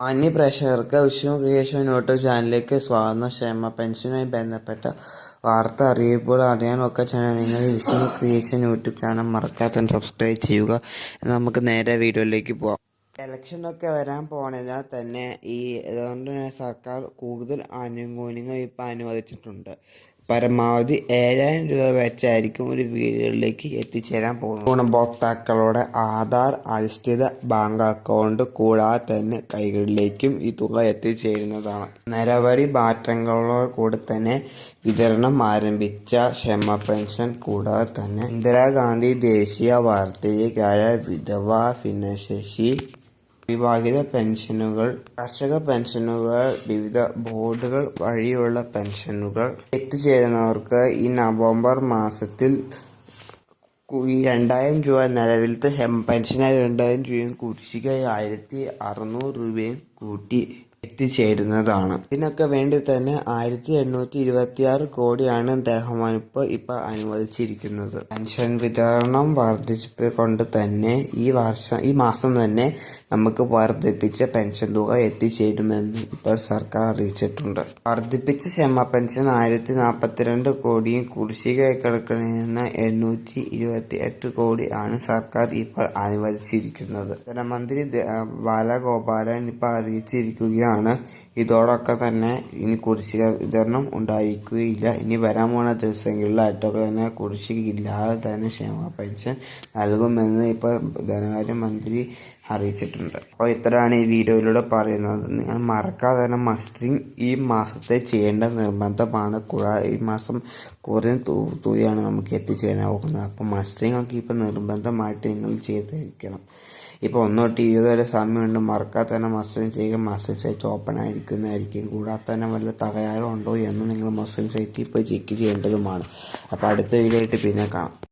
മാന്യ പ്രേക്ഷകർക്ക് Vishnu creation YouTube ചാനലിലേക്ക് സ്വാഗതം. ക്ഷേമ പെൻഷനുമായി ബന്ധപ്പെട്ട വാർത്ത അറിയിപ്പോൾ അറിയാനൊക്കെ ചാനൽ നിങ്ങൾ വിഷ്ണു ക്രിയേഷൻ യൂട്യൂബ് ചാനൽ മറക്കാതെ സബ്സ്ക്രൈബ് ചെയ്യുക. നമുക്ക് നേരെ വീഡിയോയിലേക്ക് പോകാം ഇലക്ഷനൊക്കെ വരാൻ പോണതിനാൽ തന്നെ ഈ തന്നെ സർക്കാർ കൂടുതൽ ആനുകൂല്യങ്ങൾ ഇപ്പോൾ അനുവദിച്ചിട്ടുണ്ട്. പരമാവധി ഏഴായിരം രൂപ വെച്ചായിരിക്കും ഒരു വീടുകളിലേക്ക് എത്തിച്ചേരാൻ പോകുന്നത്. ഗുണഭോക്താക്കളുടെ ആധാർ അധിഷ്ഠിത ബാങ്ക് അക്കൗണ്ട് കൂടാതെ തന്നെ കൈകളിലേക്കും ഈ തുക എത്തിച്ചേരുന്നതാണ്. നിരവധി മാറ്റങ്ങളോട് കൂടി തന്നെ വിതരണം ആരംഭിച്ച ക്ഷമ പെൻഷൻ കൂടാതെ തന്നെ ഇന്ദിരാഗാന്ധി ദേശീയ വാർദ്ധക്യകാല വിധവ ഭിന്നശേഷി വിവാഹിത പെൻഷനുകൾ കർഷക പെൻഷനുകൾ വിവിധ ബോർഡുകൾ വഴിയുള്ള പെൻഷനുകൾ. എത്തിച്ചേരുന്നവർക്ക് ഈ നവംബർ മാസത്തിൽ രണ്ടായിരം രൂപ നിലവിലത്തെ പെൻഷനായി രണ്ടായിരം രൂപയും കുടിശ്ശിക ആയിരത്തി അറുന്നൂറ് രൂപയും കൂട്ടി. എത്തിച്ചേരുന്നതാണ്. ഇതിനൊക്കെ വേണ്ടി തന്നെ ആയിരത്തി എണ്ണൂറ്റി ഇരുപത്തി ആറ് കോടിയാണ് ദേഹമാനിപ്പ് ഇപ്പൊ അനുവദിച്ചിരിക്കുന്നത്. പെൻഷൻ വിതരണം വർദ്ധിച്ചുകൊണ്ട് തന്നെ ഈ വർഷം ഈ മാസം തന്നെ നമുക്ക് വർദ്ധിപ്പിച്ച പെൻഷൻ തുക എത്തിച്ചേരുമെന്ന് ഇപ്പോൾ സർക്കാർ അറിയിച്ചിട്ടുണ്ട്. വർദ്ധിപ്പിച്ച ക്ഷമ പെൻഷൻ ആയിരത്തി നാൽപ്പത്തിരണ്ട് കോടിയും കുടിശ്ശിക കിടക്കുന്ന എണ്ണൂറ്റി ഇരുപത്തി എട്ട് കോടി ആണ് സർക്കാർ ഇപ്പോൾ അനുവദിച്ചിരിക്കുന്നത്. ധനമന്ത്രി ബാലഗോപാലൻ ഇപ്പോൾ അറിയിച്ചിരിക്കുകയാണ് sana ഇതോടൊക്കെ തന്നെ ഇനി കുടിശ്ശിക വിതരണം ഉണ്ടായിരിക്കുകയില്ല. ഇനി വരാൻ ദിവസങ്ങളിൽ ദിവസങ്ങളിലായിട്ടൊക്കെ തന്നെ കുടിശ്ശിക ഇല്ലാതെ തന്നെ ക്ഷേമ പെൻഷൻ നൽകുമെന്ന് ഇപ്പോൾ ധനകാര്യമന്ത്രി അറിയിച്ചിട്ടുണ്ട്. അപ്പോൾ ഇത്രയാണ് ഈ വീഡിയോയിലൂടെ പറയുന്നത്. നിങ്ങൾ മറക്കാതെ തന്നെ മസ്റ്ററിങ് ഈ മാസത്തെ ചെയ്യേണ്ട നിർബന്ധമാണ്. കൂടാ ഈ മാസം കുറേ തുകയാണ് നമുക്ക് എത്തിച്ചേരാനാവുന്നത് അപ്പോൾ മസ്റ്ററിങ് ഒക്കെ ഇപ്പോൾ നിർബന്ധമായിട്ട് നിങ്ങൾ ചെയ്തിരിക്കണം. ഇപ്പോൾ ഒന്നോട്ട് ഇരുപത് വരെ സമയമുണ്ട്. മറക്കാതെ തന്നെ മസ്റ്ററിങ് ചെയ്യുക. മസ്റ്ററിങ് സൈറ്റ് ഓപ്പൺ ആയിരിക്കുന്നതായിരിക്കും കൂടാതെ തന്നെ വല്ല തകരാറുണ്ടോ എന്ന് നിങ്ങൾ മസിൽ സൈറ്റിൽ പോയി ചെക്ക് ചെയ്യേണ്ടതുമാണ്. അപ്പോൾ അടുത്ത വീഡിയോ ആയിട്ട് പിന്നെ കാണാം.